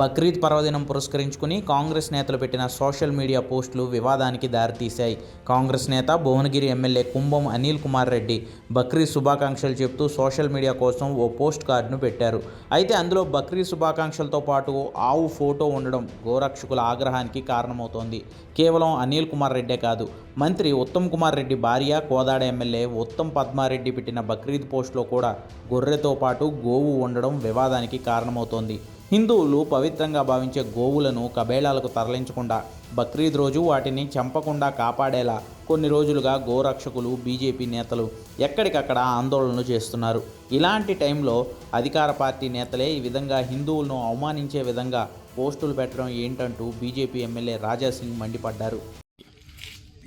బక్రీద్ పర్వదినం పురస్కరించుకుని కాంగ్రెస్ నేతలు పెట్టిన సోషల్ మీడియా పోస్టులు వివాదానికి దారితీశాయి. కాంగ్రెస్ నేత భువనగిరి ఎమ్మెల్యే కుంభం అనిల్ కుమార్ రెడ్డి బక్రీద్ శుభాకాంక్షలు చెప్తూ సోషల్ మీడియా కోసం ఓ పోస్ట్ కార్డును పెట్టారు. అయితే అందులో బక్రీద్ శుభాకాంక్షలతో పాటు ఆవు ఫోటో ఉండడం గోరక్షకుల ఆగ్రహానికి కారణమవుతోంది. కేవలం అనిల్ కుమార్ రెడ్డే కాదు మంత్రి ఉత్తమ్ కుమార్ రెడ్డి భార్య కోదాడ ఎమ్మెల్యే ఉత్తమ్ పద్మారెడ్డి పెట్టిన బక్రీద్ పోస్టులో కూడా గొర్రెతో పాటు గోవు ఉండడం వివాదానికి కారణమవుతోంది. హిందువులు పవిత్రంగా భావించే గోవులను కబేళాలకు తరలించకుండా బక్రీద్ రోజు వాటిని చంపకుండా కాపాడేలా కొన్ని రోజులుగా గోరక్షకులు బీజేపీ నేతలు ఎక్కడికక్కడ ఆందోళనలు చేస్తున్నారు. ఇలాంటి టైంలో అధికార పార్టీ నేతలే ఈ విధంగా హిందువులను అవమానించే విధంగా పోస్టులు పెట్టడం ఏంటంటూ బీజేపీ ఎమ్మెల్యే రాజాసింగ్ మండిపడ్డారు.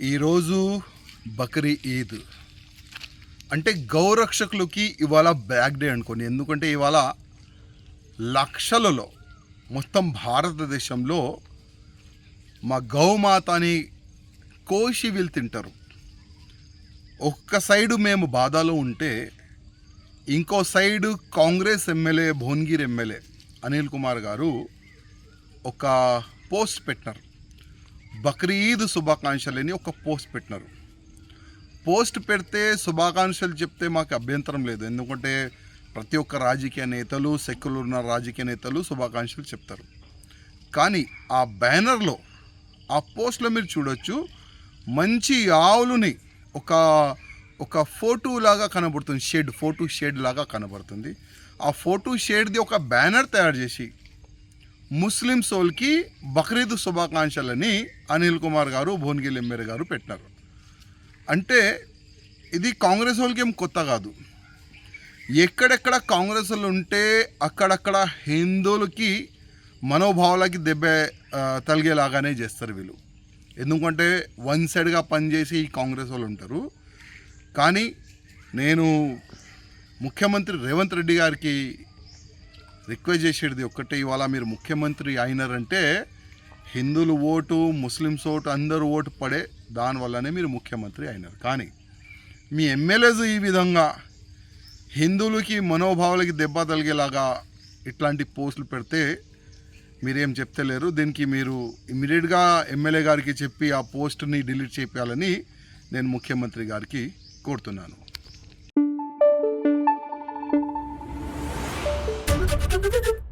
ఈరోజు బక్రీ ఈద్. అంటే గౌరక్షకులకి ఇవాళ బ్యాక్ డే అనుకోండి. ఎందుకంటే ఇవాళ లక్షలలో మొత్తం భారతదేశంలో మా గౌమాతని కోసి వీళ్ళు తింటారు. ఒక్క సైడు మేము బాధలో ఉంటే ఇంకో side Congress MLA Bhuvanagiri MLA Anil Kumar garu ఒక పోస్ట్ పెట్టినారు. బక్రీద్ శుభాకాంక్షలు అని ఒక పోస్ట్ పెట్టినారు. పోస్ట్ పెడితే శుభాకాంక్షలు చెప్తే మాకు అభ్యంతరం లేదు. ఎందుకంటే ప్రతి ఒక్క రాజకీయ నేతలు సెక్యులర్ ఉన్న రాజకీయ నేతలు శుభాకాంక్షలు చెప్తారు. కానీ ఆ బ్యానర్లో ఆ పోస్ట్లో మీరు చూడొచ్చు మంచి ఆవులని ఒక ఒక ఫోటో లాగా కనబడుతుంది షేడ్ ఫోటో షేడ్ లాగా కనబడుతుంది. ఆ ఫోటో షేడ్ది ఒక బ్యానర్ తయారు చేసి ముస్లిం సోల్కి బక్రీద్ శుభాకాంక్షలని అనిల్ కుమార్ గారు భువనగిరి ఎమ్మెల్యే గారు పెట్టినారు. అంటే ఇది కాంగ్రెస్ వాళ్ళకి ఏం కొత్త కాదు. ఎక్కడెక్కడ కాంగ్రెస్ వాళ్ళు ఉంటే అక్కడక్కడ హిందువులకి మనోభావాలకి దెబ్బ తలిగేలాగానే చేస్తారు వీళ్ళు. ఎందుకంటే వన్ సైడ్గా పనిచేసి ఈ కాంగ్రెస్ వాళ్ళు ఉంటారు కానీ నేను ముఖ్యమంత్రి రేవంత్ రెడ్డి గారికి రిక్వెస్ట్ చేసేది ఒక్కటే ఇవాళ మీరు ముఖ్యమంత్రి అయినారంటే హిందువులు ఓటు ముస్లిమ్స్ ఓటు అందరూ ఓటు పడే దానివల్లనే మీరు ముఖ్యమంత్రి అయినారు. కానీ మీ ఎమ్మెల్యేస్ ఈ విధంగా హిందువులకి మనోభావాలకి దెబ్బ తగిలేలాగా ఇట్లాంటి పోస్టులు పెడితే మీరేం చెప్తలేరు దీనికి మీరు ఇమీడియట్గా ఎమ్మెల్యే గారికి చెప్పి ఆ పోస్టుని డిలీట్ చేయాలని నేను ముఖ్యమంత్రి గారికి కోరుతున్నాను Thank you.